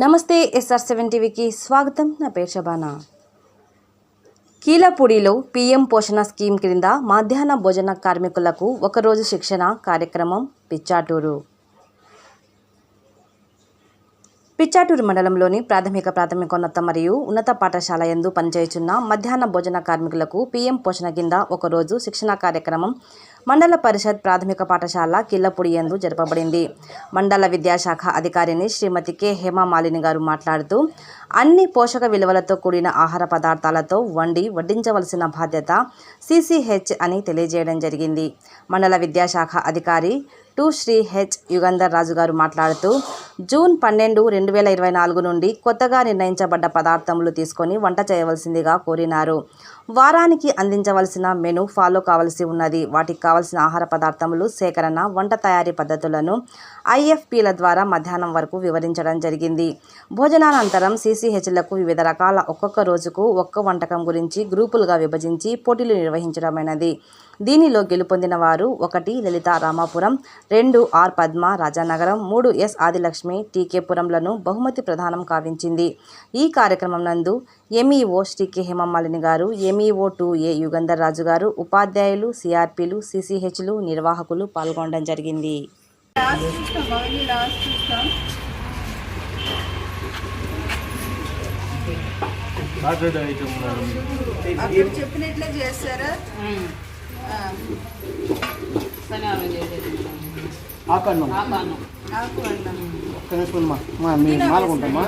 నమస్తే SR seven టీవీకి స్వాగతం. నా పేరు శబానా. కీలపూడిలో పీఎం పోషణ స్కీమ్ క్రింద మధ్యాహ్న భోజన కార్మికులకు ఒకరోజు శిక్షణ కార్యక్రమం పిచ్చాటూరు. పిచ్చాటూరు మండలంలోని ప్రాథమిక ప్రాథమికోన్నత మరియు ఉన్నత పాఠశాల ఎందు పనిచేయుచున్న మధ్యాహ్న భోజన కార్మికులకు పీఎం పోషణ కింద ఒకరోజు శిక్షణ కార్యక్రమం మండల పరిషత్ ప్రాథమిక పాఠశాల కిల్లపూడి ఎందు జరపబడింది. మండల విద్యాశాఖ అధికారిని శ్రీమతి కె. హేమమాలిని గారు మాట్లాడుతూ అన్ని పోషక విలువలతో కూడిన ఆహార పదార్థాలతో వండి వడ్డించవలసిన బాధ్యత సిసిహెచ్ అని తెలియజేయడం జరిగింది. మండల విద్యాశాఖ అధికారి టు శ్రీ హెచ్. యుగంధర్ రాజు గారు మాట్లాడుతూ జూన్ పన్నెండు రెండు వేల ఇరవై నాలుగు నుండి కొత్తగా నిర్ణయించబడ్డ పదార్థములు తీసుకొని వంట చేయవలసిందిగా కోరినారు. వారానికి అందించవలసిన మెను ఫాలో కావలసి ఉన్నది. వాటికి కావలసిన ఆహార పదార్థములు సేకరణ వంట తయారీ పద్ధతులను ఐఎఫ్పిల ద్వారా మధ్యాహ్నం వరకు వివరించడం జరిగింది. భోజనానంతరం సీసీహెచ్లకు వివిధ రకాల ఒక్కొక్క రోజుకు ఒక్క వంటకం గురించి గ్రూపులుగా విభజించి పోటీలు నిర్వహించడమైనది. దీనిలో గెలుపొందిన వారు ఒకటి లలిత రామాపురం రెండు ఆర్ పద్మ రాజానగరం మూడు ఎస్ ఆదిలక్ష్మి టీకేపురంలను బహుమతి ప్రదానం కావించింది. ఈ కార్యక్రమం నందు ఎంఈఓ శ్రీ కె హేమమాలిని గారు MEO two A Yugandhar Raju గారు ఉపాధ్యాయులు సిఆర్పిలు సిసిహెచ్లు నిర్వాహకులు పాల్గొనడం జరిగింది చెప్పినట్లే చేస్తారా ఒక్క నిమిషం. మా మీ మాలకుంటామా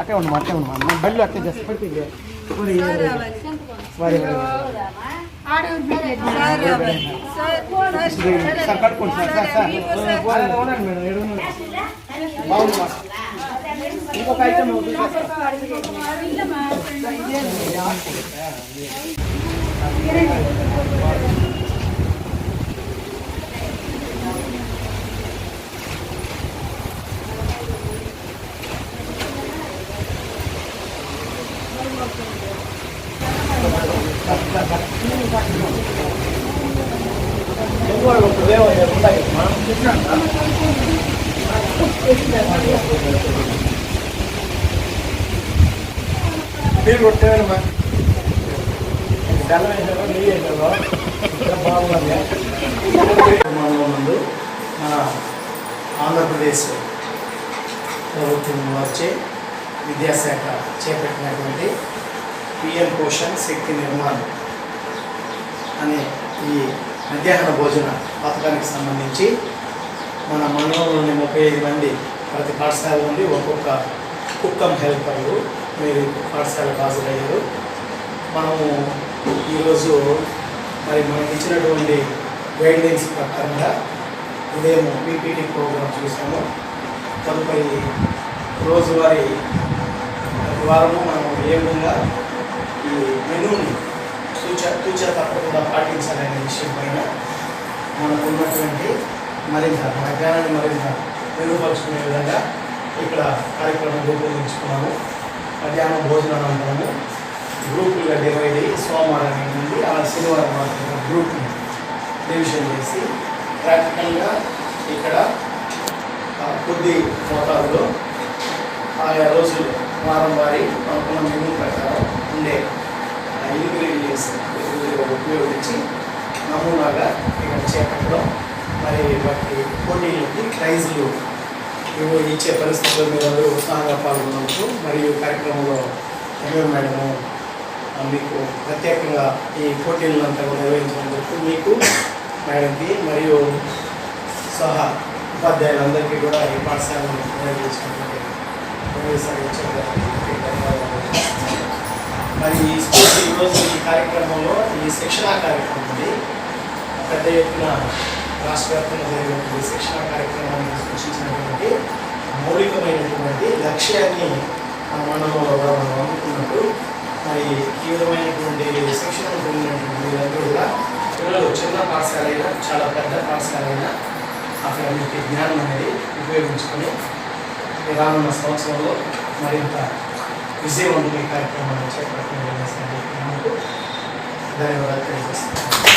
అట్టే ఉండమా అట్టే ఉండమా మా బళ్ళు అట్టే చేస్తా. పడితే సార్ రావాలి. వారి సార్ రావాలి. సార్ సార్ సార్ కట్టుకోండి సార్ సార్ సార్. వారి ఉండండి మేడం ఏడు ఉండండి. బాగుంది మా. ఇంకొక ఐటమ్ అవుతుంది మీరు కొట్టారమ్మా బెల్లం వేసారో నెయ్యి వేసారో ఇక్కడ బాగున్నది నిర్మాణంలో ముందు మన ఆంధ్రప్రదేశ్ ప్రభుత్వం వచ్చి విద్యాశాఖ చేపట్టినటువంటి పిఎం పోషణ్ శక్తి నిర్మాణం అనే ఈ మధ్యాహ్న భోజన పథకానికి సంబంధించి మన మండలంలోని ముప్పై ఐదు మంది ప్రతి పాఠశాల నుండి ఒక్కొక్క కుక్కం హెల్పర్లు మీరు పాఠశాలకు హాజరయ్యారు. మనము ఈరోజు మరి మనకి ఇచ్చినటువంటి గైడ్లైన్స్ ప్రకారంగా ఉదయం పీపీటీ ప్రోగ్రామ్ చూసాము. తదుపరి రోజువారీ ప్రతి వారము మనం ఏ విధంగా ఈ మెనూని సూచ సూచ తప్పకుండా పాటించాలనే విషయంపై మనకు ఉన్నటువంటి మరింత మధ్యాహ్నాన్ని మరింత మెరుగుపరుచుకునే విధంగా ఇక్కడ కార్యక్రమం రూపొందించుకున్నాము. మధ్యాహ్నం భోజనానంతరము గ్రూపులుగా డివైడ్ అయ్యి సోమవారం నుండి అలా శనివారం వరకు గ్రూప్ని డివిజన్ చేసి ప్రాక్టికల్గా ఇక్కడ కొద్ది మోతాదులో ఆయా రోజులు వారం వారి మనకున్న మెనూ ప్రకారం ఇచ్చే పరిస్థితుల్లో మీరు అందరూ ఉత్సాహంగా పాల్గొన్నట్టు మరియు కార్యక్రమంలో ఎంఏ మేడము మీకు ప్రత్యేకంగా ఈ పోటీలంతా కూడా నిర్వహించినందుకు మీకు మేడంకి మరియు సహా ఉపాధ్యాయులందరికీ కూడా ఈ పాఠశాలను నిర్వహించినటువంటి మరి ఈ స్కూల్ ఈరోజు ఈ కార్యక్రమంలో ఈ శిక్షణా కార్యక్రమం ఉంది. పెద్ద ఎత్తున రాష్ట్ర వ్యాప్తంగా జరిగినటువంటి శిక్షణా కార్యక్రమాన్ని సూచించినటువంటి విషయాన్ని మనము మన మనం అందుకున్నట్టు మరి ఈ విధమైనటువంటి శిక్షణ పొందినటువంటి వీరందరూ కూడా పిల్లలు చిన్న పాఠశాలైనా చాలా పెద్ద పాఠశాలైనా అక్కడ మీకు జ్ఞానం అనేది ఉపయోగించుకొని రానున్న సంవత్సరంలో మరింత విజయవంతమైన కార్యక్రమాన్ని చేపట్టడం ధన్యవాదాలు తెలియజేస్తున్నాను.